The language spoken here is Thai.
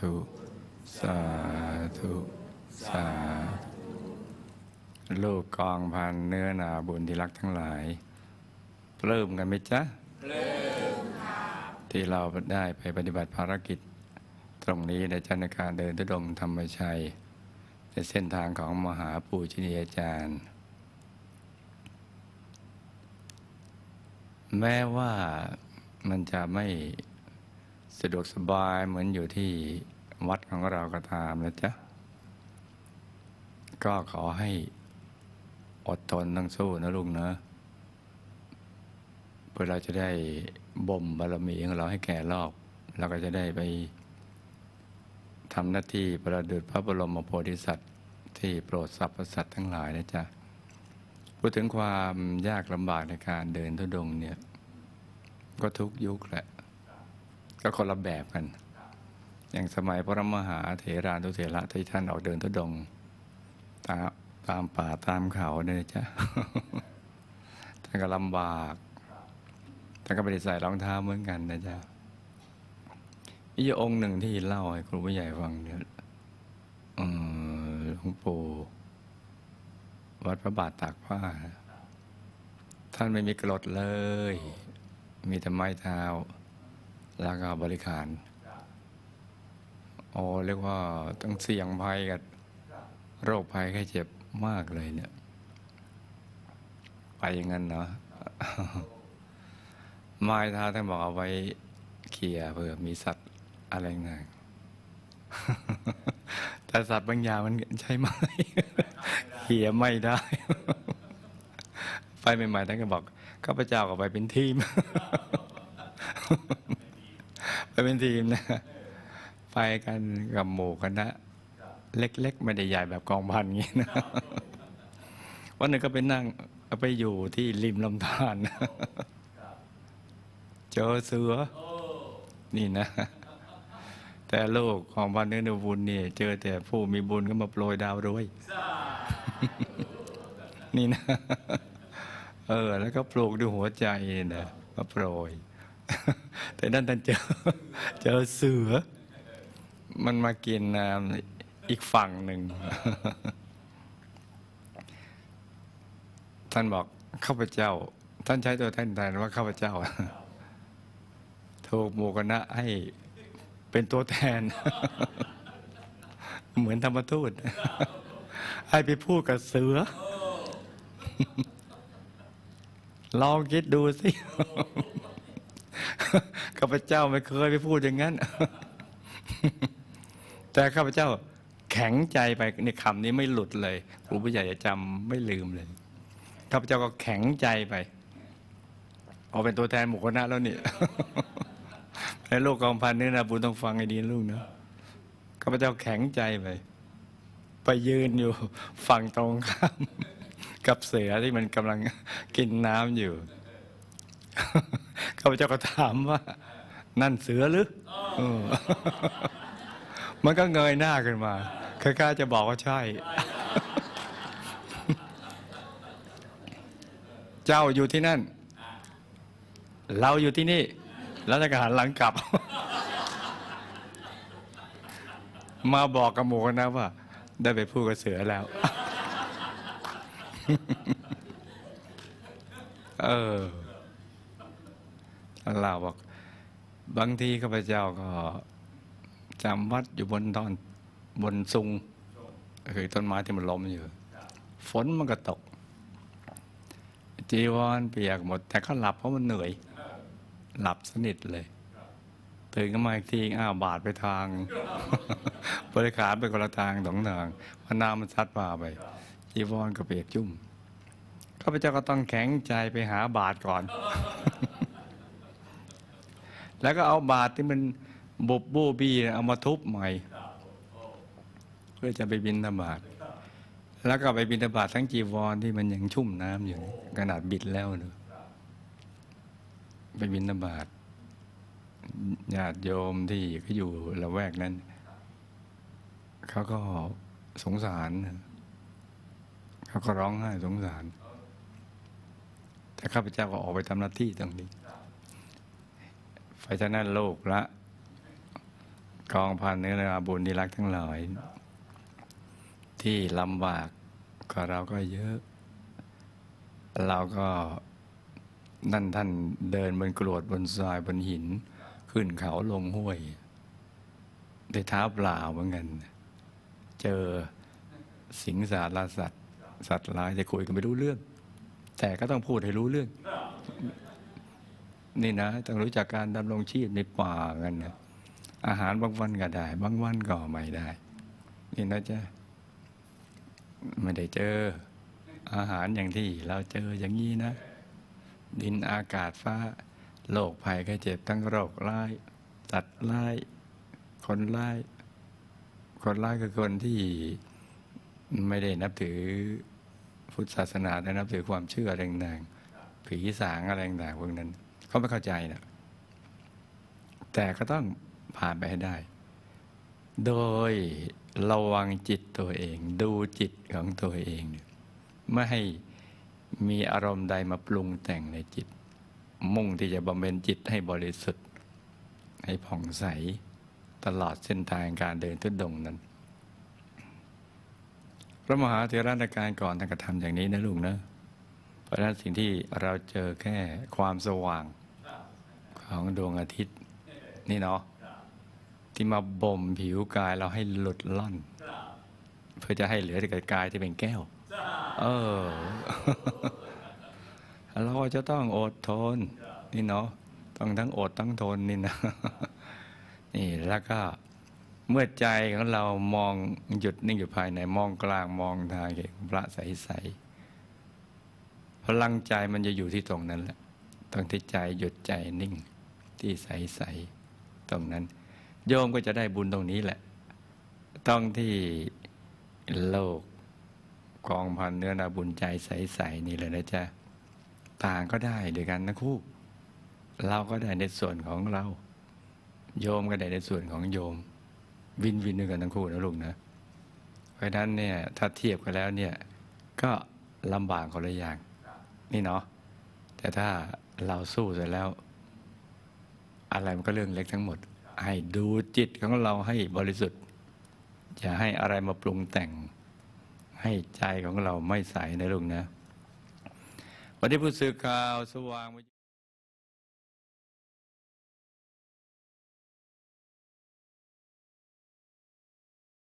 ธุ สาธุ สาธุลูกกองพันเนื้อนาบุญที่รักทั้งหลายปลื้มกันไหมจ๊ะปลื้มค่ะที่เราได้ไปปฏิบัติภารกิจ ตรงนี้ในจันทการเดินทุดงค์ธรรมชัย ในเส้นทางของมหาปูชนียาจารย์ แม้ว่ามันจะไม่ สะดวกสบายเหมือนอยู่ที่วัดของเราก็ตามนะจ๊ะ ก็ขอให้อดทนต้องสู้นะลุงนะเพื่อเราจะได้บ่มบารมีของเราให้แก่รอบเราก็จะได้ไปทำหน้าที่ประดุจพระบรมโพธิสัตว์ที่โปรดสรรพสัตว์ทั้งหลายนะจ๊ะ พูดถึงความยากลำบากในการเดินทุดงเนี่ย ก็ทุกยุคแหละ ก็คนละแบบกัน อย่างสมัยพระมหาเถรานุเถระที่ท่านออกเดินทุดงตามตามป่าตามเขาเนี่ยจ๊ะท่านก็ลำบากท่านก็ไม่ได้ใส่รองเท้าเหมือนกันนะจ๊ะมีอยู่องค์หนึ่งที่เล่าให้ครูผู้ใหญ่ฟังเนี่ยหลวงปู่วัดพระบาทตากผ้า ท่านไม่มีกรดเลย มีแต่ไม้เท้า แล้วก็บริการโอ้เรียกว่าต้องเสี่ยงภัยกับโรคภัยไข้เจ็บมากเลยเนี่ย ไปอย่างนั้นเนาะไม้ท้าท่านบอกเอาไว้เขี่ยเผื่อมีสัตว์อะไรเงี้ยแต่สัตว์บางอย่างมันใช้ไม้เขี่ยไม่ได้ ไปใหม่ๆท่านก็บอกข้าพเจ้าก็ไปเป็นทีม เป็นทีมนะ ไปกันกับหมู่คณะ เล็กๆ ไม่ได้ใหญ่แบบกองพันอย่างนี้นะ วันหนึ่งก็ไปนั่งไปอยู่ที่ริมลำธารเจอเสือ นี่นะ แต่โลกของพันเนื้อบุญเนี่ยเจอแต่ผู้มีบุญก็มาโปรยดาวด้วย นี่นะ เออ แล้วก็ปลูกด้วยหัวใจนะมาโปรย แต่นั่นท่านเจอเจอเสือ มันมากินน้ำอีกฝั่งหนึ่ง ท่านบอกข้าพเจ้า ท่านใช้ตัวท่านแทนว่าข้าพเจ้าถูกหมู่คณะให้เป็นตัวแทน เหมือนธรรมทูตให้ไปพูดกับเสือลองคิดดูสิ ข้าพเจ้าไม่เคยไปพูดอย่างนั้น แต่ข้าพเจ้าแข็งใจไปในคำนี้ไม่หลุดเลยครูผู้ใหญ่จะจำไม่ลืมเลยข้าพเจ้าก็แข็งใจไปเอาเป็นตัวแทนหมู่คณะแล้วนี่ในโลกกองพันนี่นะบุญต้องฟังให้ดีลูกนะข้าพเจ้าแข็งใจไปไปยืนอยู่ฝั่งตรงข้ามกับเสือที่มันกำลังกินน้ำอยู่ ข้าพเจ้าก็ถามว่า นั่นเสือหรืออมันก็เงยหน้าขึ้นมาคล้ายๆจะบอกว่าใช่ เจ้าอยู่ที่นั่น เราอยู่ที่นี่ แล้วจะหันหลังกลับ มาบอกกับหมูกันนะว่า ได้ไปพูดกับเสือแล้ว เออ เล่าบอกบางทีข้าพเจ้าก็จำวัดอยู่บนตอนบนซุงคือต้นไม้ที่มันล้มอยู่ ฝนมันก็ตก จีวรเปียกหมด แต่ก็หลับเพราะมันเหนื่อย หลับสนิทเลยตื่นขึ้นมาอีกทีอ้าวบาดไปทาง บริขารไปคนละทางสองทางพระน้ำมันซัดมาไป จีวรก็เปียกจุ่มข้าพเจ้าก็ต้องแข็งใจไปหาบาทก่อน แล้วก็เอาบาทที่มันบุบบูบี้เอามาทุบใหม่ เพื่อจะไปบินธบาตแล้วก็ไปบินธบาตทั้งจีวรที่มันยังชุ่มน้ำอยู่ขนาดบิดแล้วเนอะไปบินธบาตญาติโยมที่เขาอยู่ละแวกนั้น เขาก็สงสารเขาก็ร้องไห้สงสารแต่ข้าพเจ้าก็ออกไปทำหน้าที่ตรงนี้ ไฟฉะนั้นโลกละกองพันเนื้อนาบุญที่รักทั้งหลาย ที่ลำบากก็เราก็เยอะ เราก็นั่นท่านเดินบนกรวดบนทรายบนหิน ขึ้นเขาลงห้วยด้วยเท้าเปล่าเหมือนกัน เจอสิงสารสัตว์ สัตว์ร้ายจะคุยกันไม่รู้เรื่อง แต่ก็ต้องพูดให้รู้เรื่อง นี่นะต้องรู้จักการดำรงชีพในป่ากันนะอาหารบางวันก็ได้ บางวันก็ไม่ได้ นี่นะจ๊ะไม่ได้เจอ อาหารอย่างที่เราเจออย่างนี้นะ ดินอากาศฟ้าโรคภัยไข้เจ็บทั้งโรคร้ายตัดร้าย คนร้าย คนร้ายคือคนที่ไม่ได้นับถือพุทธศาสนาแต่นับถือความเชื่ออะไรงๆผีสางอะไรต่างๆพวกนั้น เขาไม่เข้าใจนะแต่ก็ต้องผ่านไปให้ได้ โดยระวังจิตตัวเอง ดูจิตของตัวเองไม่ให้มีอารมณ์ใดมาปรุงแต่งในจิต มุ่งที่จะบำเพ็ญจิตให้บริสุทธิ์ ให้ผ่องใสตลอดเส้นทางการเดินทุดงนั้น พระมหาเถระในการก่อนท่านก็ทำอย่างนี้นะลุงนะ เพราะฉะนั้นสิ่งที่เราเจอแค่ความสว่าง ของดวงอาทิตย์ นี่เนาะที่มาบ่มผิวกายเราให้หลุดล่อน เพื่อจะให้เหลือแต่กายที่เป็นแก้ว เออ เราก็จะต้องอดทน นี่เนาะต้องทั้งอดทั้งทนนี่นะนี่แล้วก็เมื่อใจของเรามองหยุดนิ่งอยู่ภายในมองกลางมองทางเห็นพระใสๆพลังใจมันจะอยู่ที่ตรงนั้นแหละตรงที่ใจหยุดใจนิ่ง ที่ใสๆตรงนั้น โยมก็จะได้บุญตรงนี้แหละ ต้องที่โลกกองพันเนื้อนาบุญใจใสๆนี่เลยนะจ๊ะต่างก็ได้ด้วยกันนะคู่ เราก็ได้ในส่วนของเรา โยมก็ได้ในส่วนของโยม วินวินด้วยกันทั้งคู่นะลูกนะ เพราะฉะนั้นเนี่ยถ้าเทียบกันแล้วเนี่ยก็ลำบากคนละอย่าง นี่เนาะแต่ถ้าเราสู้เสร็จแล้ว อะไรมันก็เรื่องเล็กทั้งหมด ให้ดูจิตของเราให้บริสุทธิ์ อย่าให้อะไรมาปรุงแต่ง ให้ใจของเราไม่ใสนะลุงนะ วันนี้ผู้สื่อข่าวสว่าง